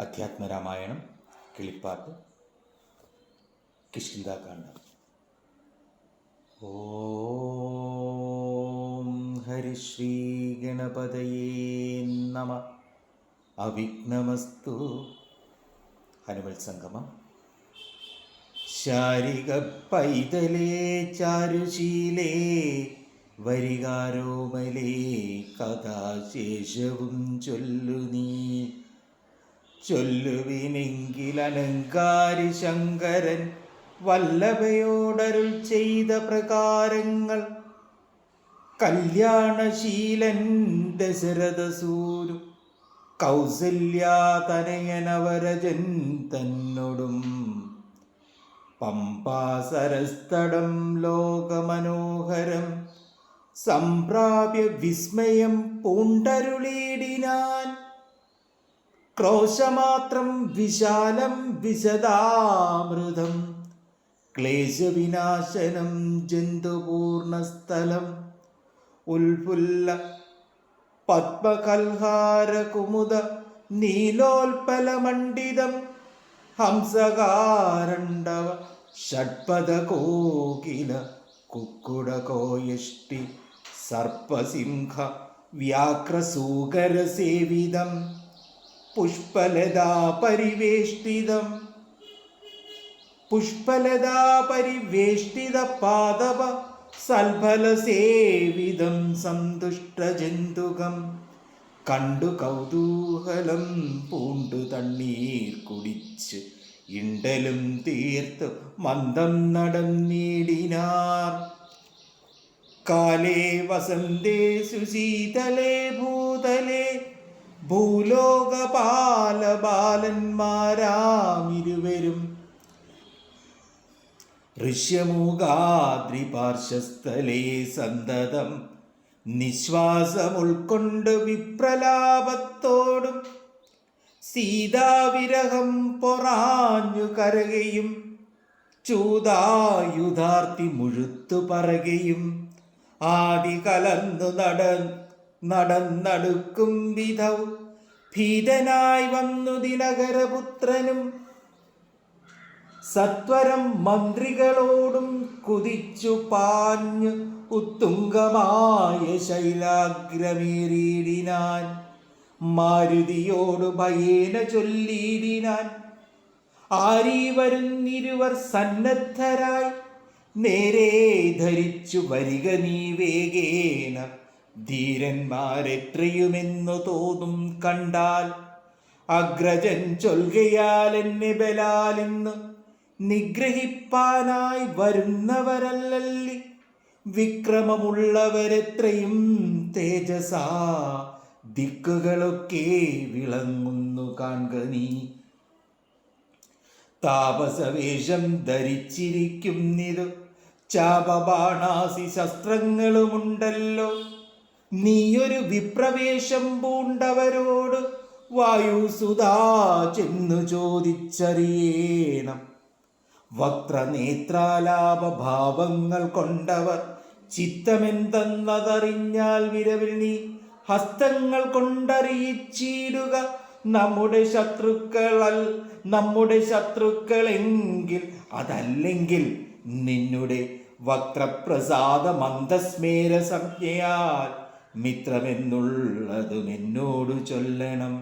അധ്യാത്മരാമായണം കിളിപ്പാട്ട് കിഷ്കിന്താകാന്ഡം ഓം ഹരിശ്രീ ഗണപതയേ നമ. അവിഘ്നമസ്തു. ഹനുമൽ സംഗമം ശാരിക പൈതലേ ചാരുശീലേ വരികാരോമലേ കഥാശേഷവും ചൊല്ലു നീ. ചൊല്ലുവിനെങ്കിൽ അലങ്കാരി ശങ്കരൻ വല്ലഭയോടരുൾ ചെയ്ത പ്രകാരങ്ങൾ കല്യാണശീലൻ ദശരഥസൂരു കൗസല്യാതനയനവരജൻ തന്നോടും പമ്പാസരസ്തടം ലോകമനോഹരം. സംപ്രാപ്യ വിസ്മയം പൂണ്ടരുളീടിനാൻ ക്രോശമാത്രം വിശാലം വിശദാമൃതം. ക്ലേശവിനാശനം ജന്തുപൂർണസ്ഥലം. ഉൽഫുല്ല പത്മകൽഹാരകുമുദ നീലോൽപലമണ്ഡിതം ഹംസകാരണ്ഡവ ഷഡ്പദകോകില കുക്കുടകോയഷ്ടി സർപ്പസിംഹ വ്യാക്രസൂകരസേവിതം പുഷ്പലതാ പരിവേഷ്ടിതം പുഷ്പലതാ പരിവേഷ്ടിത പാദവ സൽഫലസേവിതം സന്തുഷ്ടജന്തുകം കണ്ടു കൗതൂഹലം പൂണ്ടു തണ്ണീർ കുടിച്ച് ഇണ്ടലും തീർത്തു മന്ദം നടന്നീടിനാർ കാലേ വസന്തേ സുശീതലേ ഭൂതലേ ഭൂലോകപാല ബാലന്മാരാമിരുവരും ഋഷ്യമൂകാദ്രിപാർശ്വസ്ഥലേ സന്തതം നിശ്വാസം ഉൾക്കൊണ്ട് വിപ്രലാപത്തോടും സീതാവിരഹം പൊറാഞ്ഞു കരകയും ചൂതായുധാർത്തി മുഴുത്തു പറകയും ആദി കലന്നു നട നടന്നടുക്കും വിധൗ ഭീതനായി വന്നു ദിനകരപുത്രനും സത്വരം മന്ത്രികളോടും കുതിച്ചു പാഞ്ഞു ഉത്തുംഗമായ ശൈലാഗ്രമേറിയിടിനാൻ മാരുതിയോട് ഭയേന ചൊല്ലിയിടിനാൻ. ആരീ വരുന്നിരുവർ സന്നദ്ധരായി നേരെ ധരിച്ചു വരിക നീ വേഗേന. ധീരന്മാരെത്രയുമെന്നു തോന്നും കണ്ടാൽ അഗ്രജൻ ചൊൽകയാൽ എന്നെ ബലാലിന്ന് നിഗ്രഹിപ്പാനായി വരുന്നവരല്ലല്ലി. വിക്രമമുള്ളവരെത്രയും തേജസാ. ദിക്കുകളൊക്കെ വിളങ്ങുന്നു കാൺക നീ. താപസവേഷം ധരിച്ചിരിക്കുന്നിതു ചാപബാണാസി ശസ്ത്രങ്ങളുമുണ്ടല്ലോ. നീയൊരു വിപ്രവേശം പൂണ്ടവരോട് വായുസുതാ ചെന്നു ചോദിച്ചറിയേണം. വക്രനേത്രാലാപഭാവങ്ങൾ കൊണ്ടവർ ചിത്തമെന്തെന്നതറിഞ്ഞാൽ വിരവിൽ നീ ഹസ്തങ്ങൾ കൊണ്ടറിയിച്ചിടുക നമ്മുടെ ശത്രുക്കളൽ നമ്മുടെ ശത്രുക്കളെങ്കിൽ അതല്ലെങ്കിൽ നിന്നുടെ വക്രപ്രസാദ മന്ദസ്മേര സംജ്ഞയാൽ മിത്രമെന്നുള്ളതും എന്നോട് ചൊല്ലണം.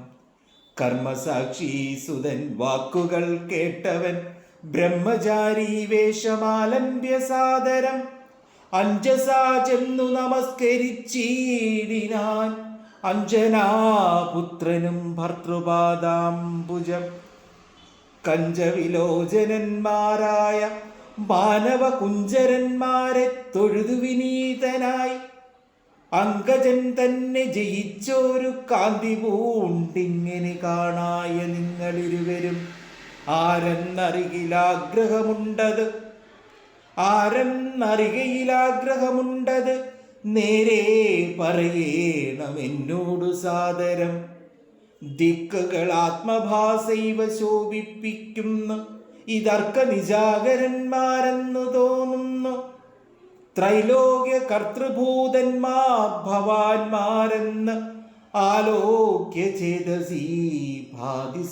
കർമ്മസാക്ഷി സുതൻ വാക്കുകൾ കേട്ടവൻ ബ്രഹ്മചാരി വേഷമാലംബ്യ സാദരം. അഞ്ജസാ ചെന്നു അഞ്ജനാ അഞ്ജനാപുത്രനും ഭർത്തൃപാദാംബുജം കഞ്ചവിലോചനന്മാരായ മാനവകുഞ്ചരന്മാരെ തൊഴുതു വിനീതനായി. അങ്കജൻ തന്നെ ജയിച്ചോരു കാന്തി പൂണ്ടിങ്ങനെ കാണായ നിങ്ങളിരുവരും. ആരെന്നറികിലാഗ്രഹമുണ്ടത് ആരെന്നറികയിലാഗ്രഹമുണ്ടത് നേരെ പറയണം എന്നോടു സാദരം. ദിക്കുകൾ ആത്മഭാസൈവ ശോഭിപ്പിക്കുന്നു. ഇതർക്ക നിജാകരന്മാരെന്നു തോന്നുന്നു. ത്രൈലോക്യ കർത്തൃഭൂതന്മാർ ഭവാന്മാരെന്ന് ആലോക്യ ചേതസീ ഭാതി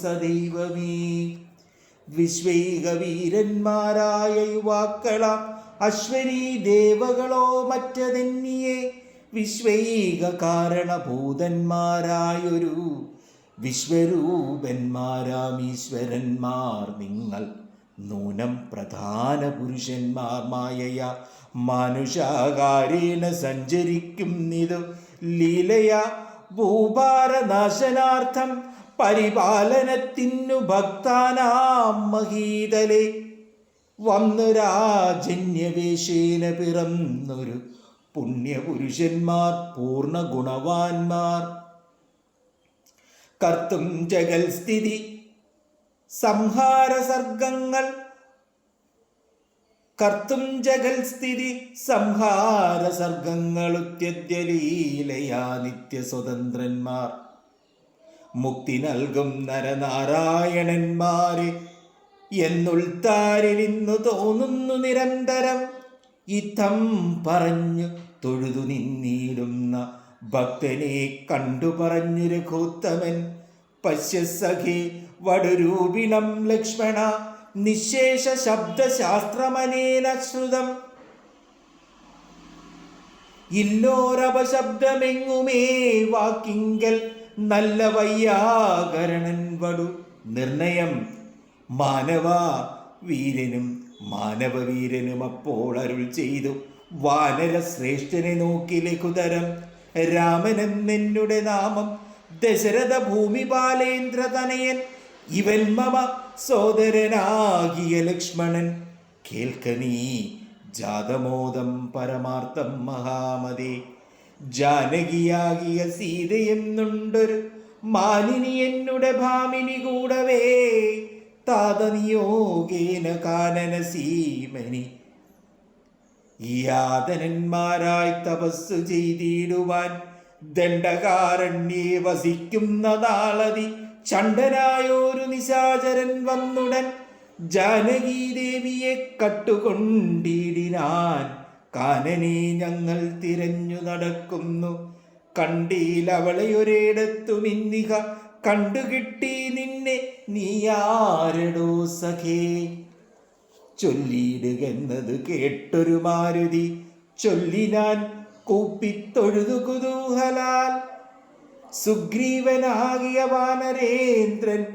വിശ്വൈക വീരന്മാരായ യുവാക്കളാം. അശ്വരീ ദേവകളോ മറ്റതെന്നിയെ? വിശ്വൈക കാരണഭൂതന്മാരായൊരു വിശ്വരൂപന്മാരാം ഈശ്വരന്മാർ. നിങ്ങൾ നൂനം പ്രധാന പുരുഷന്മാർ മായയ. മാനുഷാകാരേണ സഞ്ചരിക്കുന്നിതു ലീലയ. ഭൂഭാരനാശനാർത്ഥം പരിപാലനത്തിനു ഭക്താനാം മഹീതലെ. വന്നു രാജന്യവേശേന പിറന്നൊരു പുണ്യപുരുഷന്മാർ പൂർണ ഗുണവാന്മാർ കർത്തും ജഗൽ സ്ഥിതി സംഹാര സർഗങ്ങൾ. കർത്തും ജഗൽ സ്ഥിതി സംഹാര നിത്യ നിത്യസ്വതന്ത്രന്മാർ. മുക്തി നൽകും നരനാരായണന്മാരെ. എന്നുൾത്താരിലിന്നു തോന്നുന്നു നിരന്തരം ഇത്തം പറഞ്ഞു തൊഴുതു നിന്നിടുന്ന ഭക്തനെ കണ്ടു പറഞ്ഞു രഘുത്തമൻ പശ്യസഖി വടുരൂപിണം ലക്ഷ്മണ നിശേഷ ശബ്ദശാസ്ത്രമനേന ശ്രുതം. ഇല്ലോരപശബ്ദമെങ്ങുമേ വാക്കിങ്കൽ നല്ല വയ്യാകരണൻ വടു. നിർണയം. മാനവ വീരനും മാനവവീരനും അപ്പോൾ അരുൾ ചെയ്തു. വാനര ശ്രേഷ്ഠനെ നോക്കി ലഘുതരം. രാമനെന്നെന്നുടെ നാമം. ദശരഥ ഭൂമി ബാലേന്ദ്ര തനയൻ. ഇവൻ മമ സോദരനാകിയ ലക്ഷ്മണൻ. കേൾക്കനീ ജാതമോദം പരമാർത്ഥം മഹാമതേ. ജാനകിയാകിയ സീതയെന്നുണ്ടൊരു മാലിനി എന്നുടെ ഭാമിനി കൂടവേ. താതനിയോഗേന കാനന സീമനി യാതനന്മാരായി തപസ്സു ചെയ്തിടുവാൻ ദണ്ഡകാരണ്യേ വസിക്കുന്ന നാളതി ചണ്ടനായൊരു നിശാചരൻ വന്നുടൻ ജാനകീദേവിയെ കട്ടുകൊണ്ടിടിനാൻ കാനനെ ഞങ്ങൾ തിരഞ്ഞു നടക്കുന്നു. കണ്ടീലവളെ ഒരിടത്തു മിന്നിക കണ്ടുകിട്ടി നിന്നെ നീ നീയാരടോ സഖേ? ചൊല്ലിയിടുകെന്നത് കേട്ടൊരു മാരുതി ചൊല്ലിനാൻ കൂപ്പിത്തൊഴുതു കുതൂഹലാൽ സുഗ്രീവനാകിയ വാനരേന്ദ്രൻ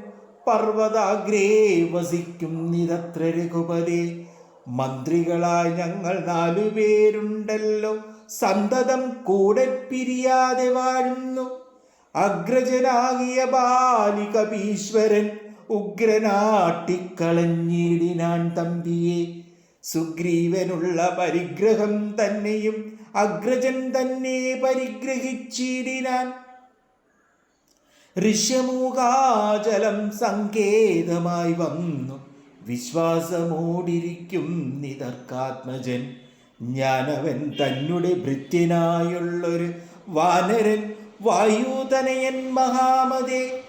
പർവതാഗ്രേ വസിക്കും നിതത്ര രഘുപതി. മന്ത്രികളായി ഞങ്ങൾ നാലുപേരുണ്ടല്ലോ സന്തതം കൂടെ പിരിയാതെ വാഴുന്നു. അഗ്രജനാകിയ ബാലികപീശ്വരൻ ഉഗ്രനാട്ടിക്കളഞ്ഞിടിനാൻ തമ്പിയെ. സുഗ്രീവനുള്ള പരിഗ്രഹം തന്നെയും അഗ്രജൻ തന്നെ പരിഗ്രഹിച്ചിടിനാൻ. ഋഷ്യമൂകാചലം സങ്കേതമായി വന്നു. വിശ്വാസമോടിരിക്കും നിതർക്കാത്മജൻ. ഞാനവൻ തന്നുടെ ഭൃത്യനായുള്ളൊരു വാനരൻ വായുതനയൻ മഹാമതേ.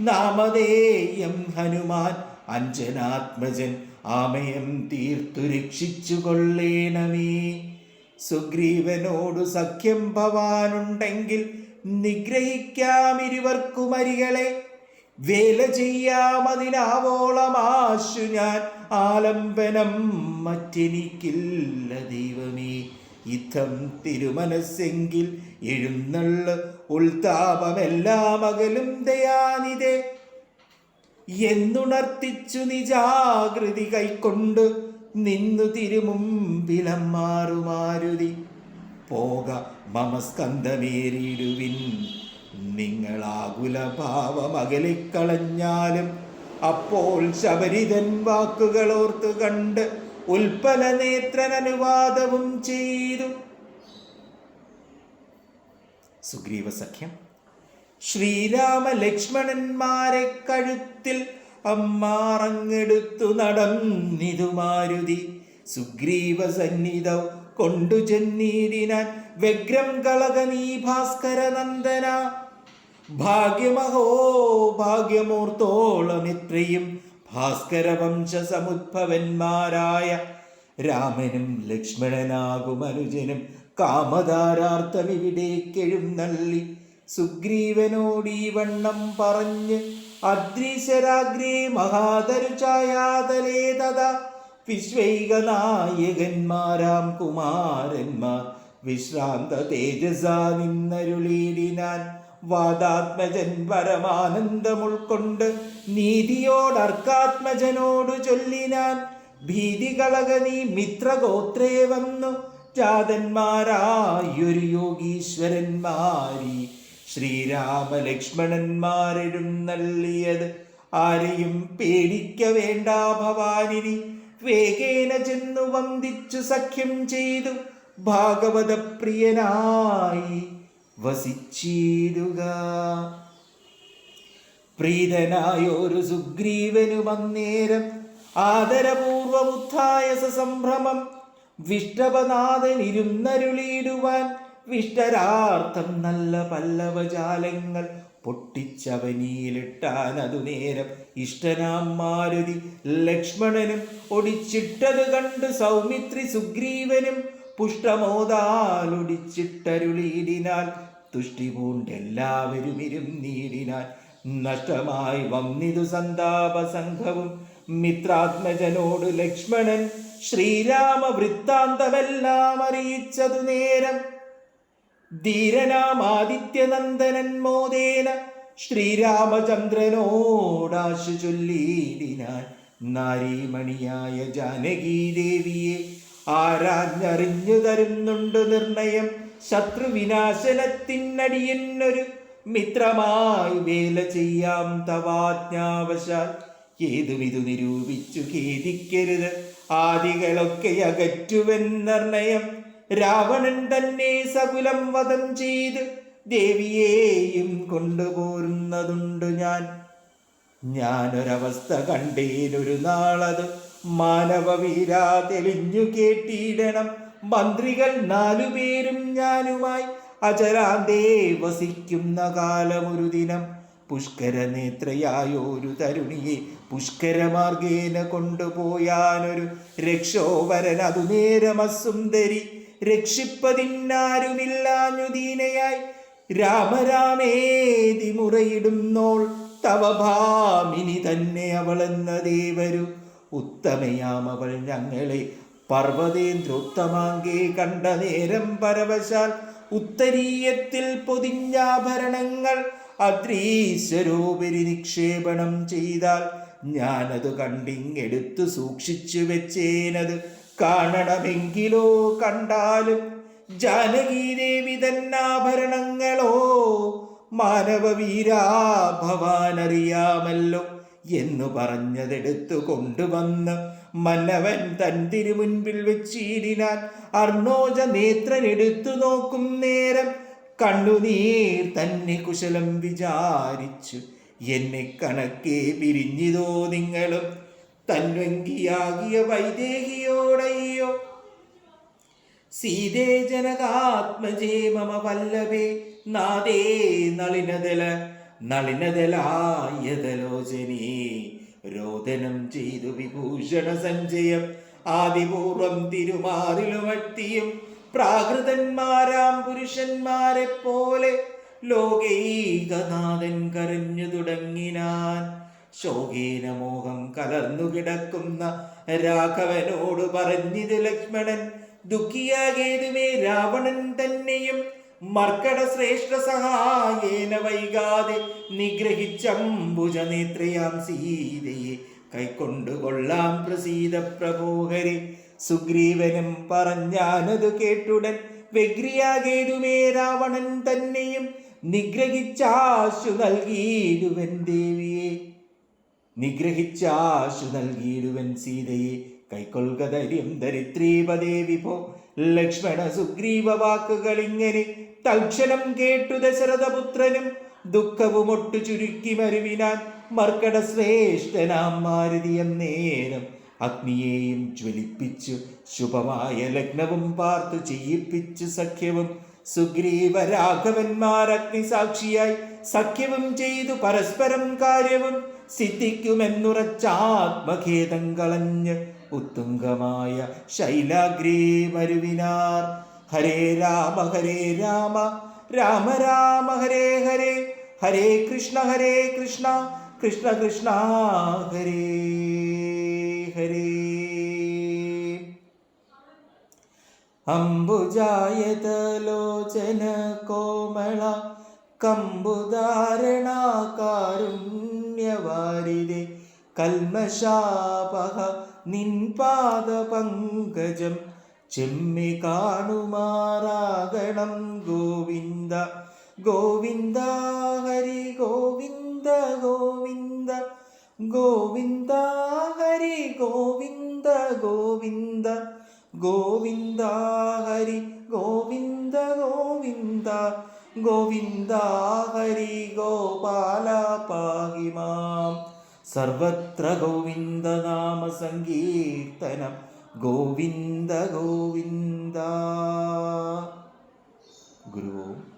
നാമധേയം ഹനുമാൻ അഞ്ജനാത്മജൻ ആമയം തീർത്തു രക്ഷിച്ചു കൊള്ളേണമേ. സുഗ്രീവനോടു സഖ്യം ഭവാനുണ്ടെങ്കിൽ നിഗ്രഹിക്കാം ഇരുവർക്കുമരികളെ വേല ചെയ്യാമതിനാവോളമാശു ഞാൻ. ആലംബനം മറ്റെനിക്കില്ല ദൈവമേ. ഇത്തം തിരുമനസ്സെങ്കിൽ എഴുന്നള്ള് ഉൾതാപമെല്ലാം അകലും ദയാനിതേ. എന്നുണർത്തിച്ചു നിജാകൃതി കൈക്കൊണ്ട് നിന്നു തിരുമുമ്പിലം മാറുമാരുതി. പോക മമ സ്കന്ധമേറിയിടുവിൻ നിങ്ങളാകുല ഭാവം അകലിക്കളഞ്ഞാലും അപ്പോൾ ശബരിതൻ വാക്കുകൾ ഓർത്തു കണ്ട് ഉൽപ്പല നേത്രൻ അനുവാദവും ചെയ്തു. സുഗ്രീവ സഖ്യം ശ്രീരാമ ലക്ഷ്മണന്മാരെ കഴുത്തിൽ അമ്മാറങ്ങെടുത്തു നടന്നിതു മാരുതി. സുഗ്രീവ സന്നിധം കൊണ്ടു ചെന്നീടിനാൻ വ്യഗ്രം കളകനീ ഭാസ്കര നന്ദന ഭാഗ്യമഹോ ഭാഗ്യമോർത്തോളം എത്രയും ഭാസ്കരവംശ സമുദ്ഭവന്മാരായ രാമനും ലക്ഷ്മണനാകും അനുജനും കാമധാരാർത്ഥമിവിടേക്കെഴും നല്ലി. ഈ വണ്ണം പറഞ്ഞ് അദ്രീശരാഗ്രേ മഹാതരു ഛായാതലേ തഥാ വിശ്വൈകനായകന്മാരാം കുമാരന്മാർ വിശ്രാന്ത തേജസാ നിന്നരുളീടിനാൻ വാദാത്മജൻ പരമാനന്ദം ഉൾക്കൊണ്ട് നീതിയോടർക്കാത്മജനോടു ചൊല്ലിനാൻ ഭീതി കളക നീ മിത്രഗോത്രേ വന്നു. ജാതന്മാരായൊരു യോഗീശ്വരന്മാരി ശ്രീരാമലക്ഷ്മണന്മാരിടുന്നള്ളിയത് ആരെയും പേടിക്ക വേണ്ട ഭവാനിനി. വേഗേന ചെന്നു വന്ദിച്ചു സഖ്യം ചെയ്തു ഭാഗവത പ്രിയനായി വസിച്ചിടുക. പ്രീതനായൊരു സുഗ്രീവനു അന്നേരം ആദരപൂർവമുത്തായസ സംഭ്രമം വിഷ്ടപനാഥൻ ഇരുന്നരുളിയിടുവാൻ വിഷ്ടരാർത്ഥം നല്ല പല്ലവജാലങ്ങൾ പൊട്ടിച്ചവനിയിലിട്ടാൻ അതു നേരം ഇഷ്ടനാം മാരുതി ലക്ഷ്മണനും ഒടിച്ചിട്ടത് കണ്ട് സൗമിത്രി സുഗ്രീവനും പുഷ്ടമോതാലൊടിച്ചിട്ടരുളിയിടിനാൽ തുഷ്ടി പൂണ്ടെല്ലാവരും ഇരുന്നീടിനാൽ നഷ്ടമായി വന്നിതു സന്താപ സംഘവും മിത്രാത്മജനോട് ലക്ഷ്മണൻ ശ്രീരാമ വൃത്താന്തമെല്ലാം അറിയിച്ചതു നേരം. ധീരനാം ആദിത്യനന്ദനൻ മോദേന ശ്രീരാമചന്ദ്രനോടാശു ചൊല്ലിയിടിനാൻ നാരീമണിയായ ജാനകീ ദേവിയെ ആരാഞ്ഞറിഞ്ഞു തരുന്നുണ്ട് നിർണയം. ശത്രുവിനാശനത്തിനടിയന്നൊരു മിത്രമായി വേല ചെയ്യാം തവാജ്ഞാവശാൽ. ഏതുമിതു നിരൂപിച്ചു ഖേദിക്കരുത്. ആദികളൊക്കെ അകറ്റുവൻ നിർണയം. രാവണൻ തന്നെ സകുലം വധം ചെയ്ത് ദേവിയേയും കൊണ്ടുപോരുന്നതുണ്ട് ഞാൻ. ഞാനൊരവസ്ഥ കണ്ടേനൊരു നാളത്. മാനവവീരാ തെളിഞ്ഞു കേട്ടിടണം. മന്ത്രികൾ നാലുപേരും ഞാനുമായി. അചരാന്തേ വസിക്കുന്ന കാലമൊരു ദിനം. പുഷ്കര നേത്രയായൊരു തരുണിയെ പുഷ്കരമാർഗേന കൊണ്ടുപോയാനൊരു രക്ഷോവരൻ അതു നേരമസുന്ദരി രക്ഷിപ്പതിന്നാരുമില്ലാഞ്ഞു ദീനയായി. രാമരാമേതി മുറയിടുന്നോൾ തവഭാമിനി തന്നെ അവളെന്ന ദേവരു. ഉത്തമയാം അവൾ ഞങ്ങളെ പർവതേന്ദ്രോത്തമാങ്കേ കണ്ട നേരം പരവശാൽ ഉത്തരീയത്തിൽ പൊതിഞ്ഞാഭരണങ്ങൾ അദ്രീശ്വരോപരി നിക്ഷേപണം ചെയ്താൽ ഞാനത് കണ്ടിങ്ങെടുത്തു സൂക്ഷിച്ചു വെച്ചേനത് കാണണമെങ്കിലോ കണ്ടാലും ജാനകീദേവി തന്നാഭരണങ്ങളോ മാനവവീരാ ഭവാനറിയാമല്ലോ. എന്നു പറഞ്ഞതെടുത്തു കൊണ്ടുവന്ന് മന്നവൻ തൻ തിരുമുൻപിൽ വെച്ചിടിനാൻ അർണോജ നേത്രൻ എടുത്തു നോക്കും നേരം. കണ്ണുനീർ തന്നെ കുശലം വിചാരിച്ചു. എന്നെ കണക്കെ പിരിഞ്ഞിതോ നിങ്ങളും? തന്വങ്കിയാകിയ വൈദേഹിയോടയ്യോ? സീതേ ജനകാത്മജേ മമ വല്ലഭേ നാദേ നളിനദല നളിനദലായതലോചനേ രോദനം ചെയ്തു വിഭൂഷണ സഞ്ജയം ആദിപൂർവം തിരുമാറിലുമട്ടിയും പ്രാകൃതന്മാരാം പുരുഷന്മാരെ പോലെ ലോകൈകനാഥൻ കരഞ്ഞു തുടങ്ങിനാൻ. ശോകീന മോഹം കലർന്നു കിടക്കുന്ന രാഘവനോട് പറഞ്ഞിത് ലക്ഷ്മണൻ ദുഃഖിയാകേതുമേ രാവണൻ തന്നെയും മർക്കട ശ്രേഷ്ഠ സഹായേന വൈകാതെ നിഗ്രഹിച്ചംബുജ നേത്രയാം സീതയെ കൈക്കൊണ്ടുകൊള്ളാം പ്രസീത പ്രഭോഹരി സുഗ്രീവനും പറഞ്ഞാനതു കേട്ടുടൻ വ്യഗ്രിയാകേതുമേ രാവണൻ തന്നെയും നിഗ്രഹിച്ചാശു നൽകിയിടുവൻ ദേവിയെ. നിഗ്രഹിച്ചാശു നൽകിയിടുവൻ സീതയെ. കൈക്കൊള്ളുക ധൈര്യം പോ. ലക്ഷ്മണ സുഗ്രീവ വാക്കുകൾ ഇങ്ങനെ തൽക്ഷണം കേട്ടു ദശരഥപുത്രനും ദുഃഖവുമൊട്ടു ചുരുക്കി മരുവിനാൻ മർക്കട ശ്രേഷ്ഠനാം മാരുതിയം നേരം അഗ്നിയെയും ജ്വലിപ്പിച്ചു ശുഭമായ ലഗ്നവും പാർത്തു ചെയ്യിപ്പിച്ചു സഖ്യവും. സുഗ്രീവ രാഘവന്മാർ അഗ്നിസാക്ഷിയായി സഖ്യവും ചെയ്തു പരസ്പരം കാര്യവും സിദ്ധിക്കുമെന്നുറച്ചാത്മഖേദം കളഞ്ഞ് ഉത്തുംഗമായ ശൈലാഗ്രീ മരുവിനാർ ഹരേ രാമ ഹരേ രാമ രാമ രാമ ഹരേ ഹരേ ഹരേ കൃഷ്ണ ഹരേ കൃഷ്ണ കൃഷ്ണ കൃഷ്ണ ഹരേ ഹരേ. അംബുജായതലോചന കോമള കമ്പുധാരണ കാരുണ്യവാരിതെ കൽമശാപഹ നിൻപാദ പങ്കജം ചെമ്മി കാണുമാറാകണം ഗോവിന്ദ. ഗോവിന്ദ ഹരി ഗോവിന്ദ ഗോവിന്ദ. ഗോവിന്ദ ഹരി ഗോവിന്ദ ഗോവിന്ദ. ഗോവിന്ദ ഹരി ഗോവിന്ദ ഗോവിന്ദ. ഗോവിന്ദ ഹരി ഗോപാല പാഹിമാം. സർവത്ര ഗോവിന്ദ നാമ സങ്കീർത്തനം ഗോവിന്ദ ഗോവിന്ദ. ഗുരുവോ.